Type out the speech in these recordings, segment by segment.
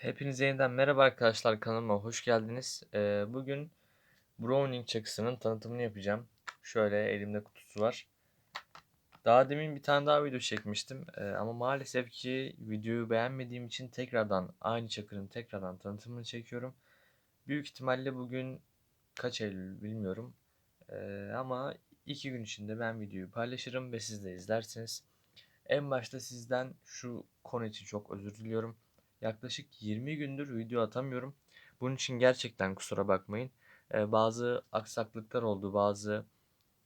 Hepinize yeniden merhaba arkadaşlar kanalıma hoş geldiniz. Ee, bugün Browning çakısının tanıtımını yapacağım. Şöyle elimde kutusu var. Daha demin bir tane daha video çekmiştim Ee, ama maalesef ki videoyu beğenmediğim için tekrardan aynı çakının tekrardan tanıtımını çekiyorum. Büyük ihtimalle bugün kaç Eylül bilmiyorum Ee, ama iki gün içinde ben videoyu paylaşırım ve siz de izlersiniz. En başta sizden şu konu için çok özür diliyorum. Yaklaşık 20 gündür video atamıyorum. Bunun için gerçekten kusura bakmayın. Ee, bazı aksaklıklar oldu, bazı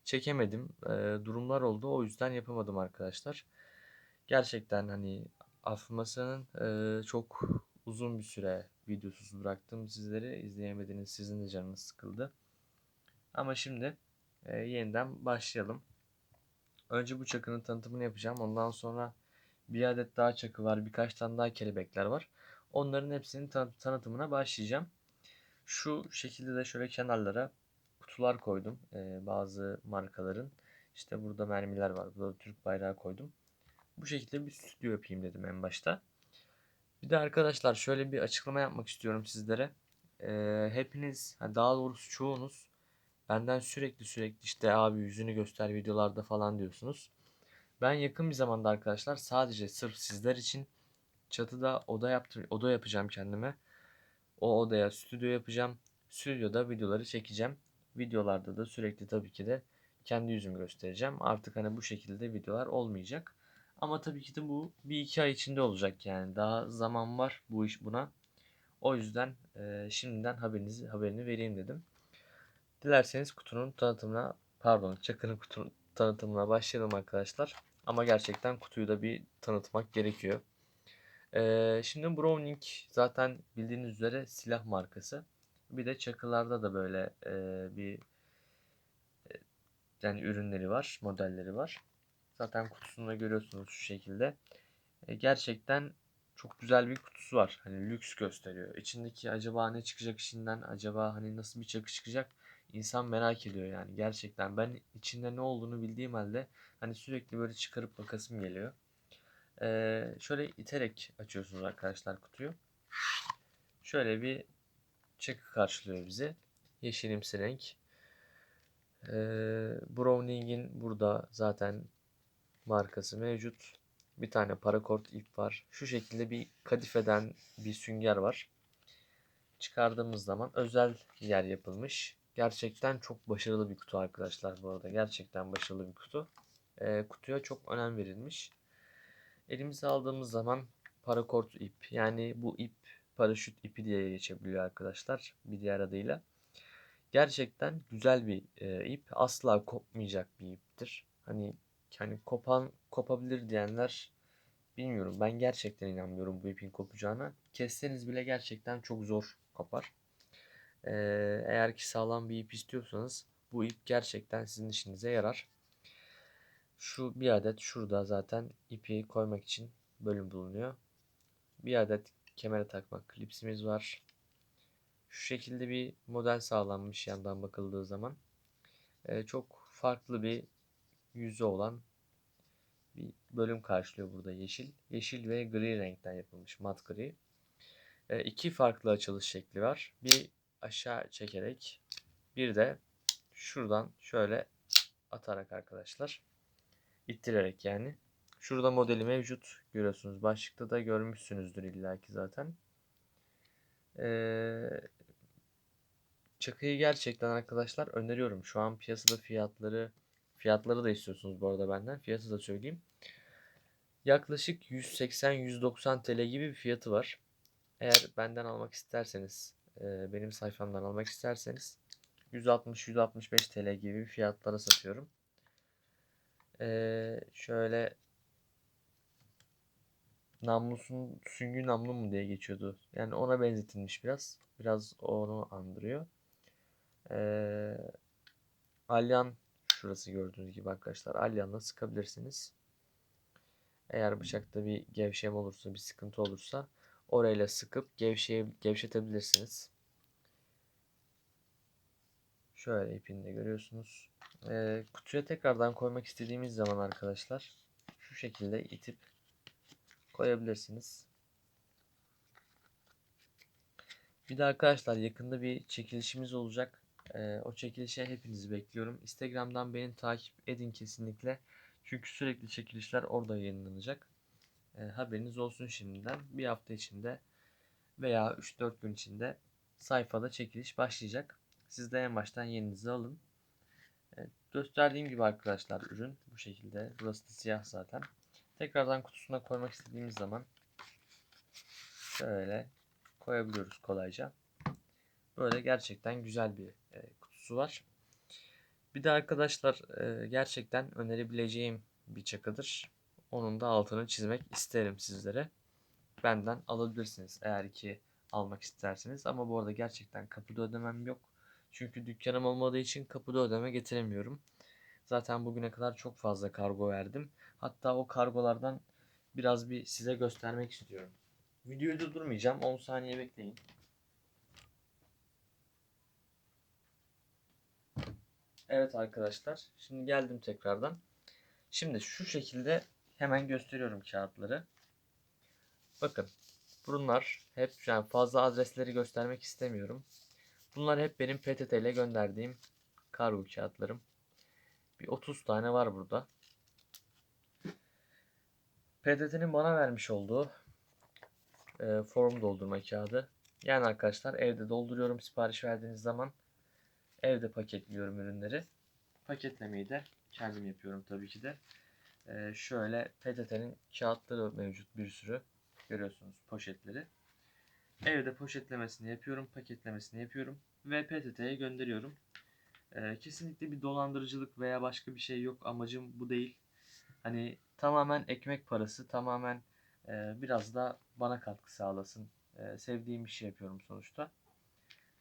çekemedim ee, durumlar oldu. O yüzden yapamadım arkadaşlar. Gerçekten hani affırmasının e, çok uzun bir süre videosuz bıraktım sizleri. izleyemediniz, sizin de canınız sıkıldı. Ama şimdi e, yeniden başlayalım. Önce bu çakının tanıtımını yapacağım. Ondan sonra bir adet daha çakı var. Birkaç tane daha kelebekler var. Onların hepsinin tan- tanıtımına başlayacağım. Şu şekilde de şöyle kenarlara kutular koydum. Ee, bazı markaların. İşte burada mermiler var. Burada Türk bayrağı koydum. Bu şekilde bir stüdyo yapayım dedim en başta. Bir de arkadaşlar şöyle bir açıklama yapmak istiyorum sizlere. Ee, hepiniz, daha doğrusu çoğunuz benden sürekli sürekli işte abi yüzünü göster videolarda falan diyorsunuz. Ben yakın bir zamanda arkadaşlar sadece sırf sizler için çatıda oda yaptım, oda yapacağım kendime. O odaya stüdyo yapacağım. Stüdyoda videoları çekeceğim. Videolarda da sürekli tabii ki de kendi yüzümü göstereceğim. Artık hani bu şekilde videolar olmayacak. Ama tabii ki de bu bir iki ay içinde olacak yani. Daha zaman var bu iş buna. O yüzden e, şimdiden haberinizi haberini vereyim dedim. Dilerseniz kutunun tanıtımına pardon çakının kutunun tanıtımına başlayalım arkadaşlar. Ama gerçekten kutuyu da bir tanıtmak gerekiyor. Ee, şimdi Browning zaten bildiğiniz üzere silah markası. Bir de çakılarda da böyle e, bir e, yani ürünleri var, modelleri var. Zaten kutusunda görüyorsunuz şu şekilde. E, gerçekten çok güzel bir kutusu var. Hani lüks gösteriyor. İçindeki acaba ne çıkacak içinden? Acaba hani nasıl bir çakı çıkacak? İnsan merak ediyor yani gerçekten. Ben içinde ne olduğunu bildiğim halde hani sürekli böyle çıkarıp bakasım geliyor. Ee, şöyle iterek açıyorsunuz arkadaşlar kutuyu. Şöyle bir çakı karşılıyor bizi. Yeşilimsi renk. Ee, Browning'in burada zaten markası mevcut. Bir tane parakort ip var. Şu şekilde bir kadifeden bir sünger var. Çıkardığımız zaman özel yer yapılmış. Gerçekten çok başarılı bir kutu arkadaşlar bu arada. Gerçekten başarılı bir kutu. E, kutuya çok önem verilmiş. Elimize aldığımız zaman parakort ip yani bu ip paraşüt ipi diye geçebiliyor arkadaşlar bir diğer adıyla. Gerçekten güzel bir e, ip. Asla kopmayacak bir iptir. Hani hani kopan kopabilir diyenler bilmiyorum. Ben gerçekten inanmıyorum bu ipin kopacağına. Kesseniz bile gerçekten çok zor kopar. Eğer ki sağlam bir ip istiyorsanız bu ip gerçekten sizin işinize yarar. Şu bir adet şurada zaten ipi koymak için bölüm bulunuyor. Bir adet kemere takmak klipsimiz var. Şu şekilde bir model sağlanmış yandan bakıldığı zaman. Ee, çok farklı bir yüzü olan bir bölüm karşılıyor burada yeşil. Yeşil ve gri renkten yapılmış mat gri. Ee, iki farklı açılış şekli var. Bir aşağı çekerek bir de şuradan şöyle atarak arkadaşlar ittirerek yani. Şurada modeli mevcut. Görüyorsunuz. Başlıkta da görmüşsünüzdür illaki zaten. Ee, çakıyı gerçekten arkadaşlar öneriyorum. Şu an piyasada fiyatları fiyatları da istiyorsunuz bu arada benden. Fiyatı da söyleyeyim. Yaklaşık 180-190 TL gibi bir fiyatı var. Eğer benden almak isterseniz e, benim sayfamdan almak isterseniz 160-165 TL gibi fiyatlara satıyorum. E, şöyle namlusun süngü namlu mu diye geçiyordu. Yani ona benzetilmiş biraz. Biraz onu andırıyor. E, alyan şurası gördüğünüz gibi arkadaşlar. Alyanla sıkabilirsiniz. Eğer bıçakta bir gevşeme olursa, bir sıkıntı olursa orayla sıkıp gevşeye, gevşetebilirsiniz. Şöyle ipini de görüyorsunuz. Ee, kutuya tekrardan koymak istediğimiz zaman arkadaşlar şu şekilde itip koyabilirsiniz. Bir de arkadaşlar yakında bir çekilişimiz olacak. Ee, o çekilişe hepinizi bekliyorum. Instagram'dan beni takip edin kesinlikle. Çünkü sürekli çekilişler orada yayınlanacak. Ee, haberiniz olsun şimdiden. Bir hafta içinde veya 3-4 gün içinde sayfada çekiliş başlayacak. Siz de en baştan yerinizi alın. Evet, gösterdiğim gibi arkadaşlar ürün bu şekilde. Burası da siyah zaten. Tekrardan kutusuna koymak istediğimiz zaman şöyle koyabiliyoruz kolayca. Böyle gerçekten güzel bir e, kutusu var. Bir de arkadaşlar e, gerçekten önerebileceğim bir çakıdır. Onun da altını çizmek isterim sizlere. Benden alabilirsiniz eğer ki almak isterseniz. Ama bu arada gerçekten kapıda ödemem yok. Çünkü dükkanım olmadığı için kapıda ödeme getiremiyorum. Zaten bugüne kadar çok fazla kargo verdim. Hatta o kargolardan biraz bir size göstermek istiyorum. Videoyu durdurmayacağım. 10 saniye bekleyin. Evet arkadaşlar. Şimdi geldim tekrardan. Şimdi şu şekilde hemen gösteriyorum kağıtları. Bakın. Bunlar hep yani fazla adresleri göstermek istemiyorum. Bunlar hep benim PTT ile gönderdiğim kargo kağıtlarım. Bir 30 tane var burada. PTT'nin bana vermiş olduğu e, form doldurma kağıdı. Yani arkadaşlar evde dolduruyorum sipariş verdiğiniz zaman. Evde paketliyorum ürünleri. Paketlemeyi de kendim yapıyorum tabii ki de. E, şöyle PTT'nin kağıtları mevcut bir sürü. Görüyorsunuz poşetleri. Evde poşetlemesini yapıyorum, paketlemesini yapıyorum ve PTT'ye gönderiyorum. Ee, kesinlikle bir dolandırıcılık veya başka bir şey yok. Amacım bu değil. Hani tamamen ekmek parası, tamamen e, biraz da bana katkı sağlasın. E, sevdiğim bir şey yapıyorum sonuçta.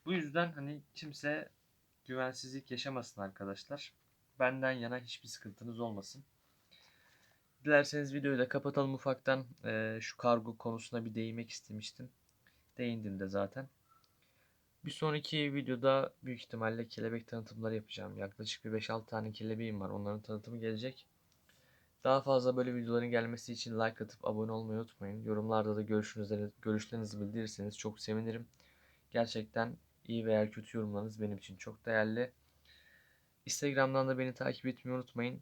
Bu yüzden hani kimse güvensizlik yaşamasın arkadaşlar. Benden yana hiçbir sıkıntınız olmasın. Dilerseniz videoyu da kapatalım ufaktan. E, şu kargo konusuna bir değinmek istemiştim. Değindim de zaten. Bir sonraki videoda büyük ihtimalle kelebek tanıtımları yapacağım. Yaklaşık bir 5-6 tane kelebeğim var. Onların tanıtımı gelecek. Daha fazla böyle videoların gelmesi için like atıp abone olmayı unutmayın. Yorumlarda da görüşlerinizi, görüşlerinizi bildirirseniz çok sevinirim. Gerçekten iyi veya kötü yorumlarınız benim için çok değerli. Instagram'dan da beni takip etmeyi unutmayın.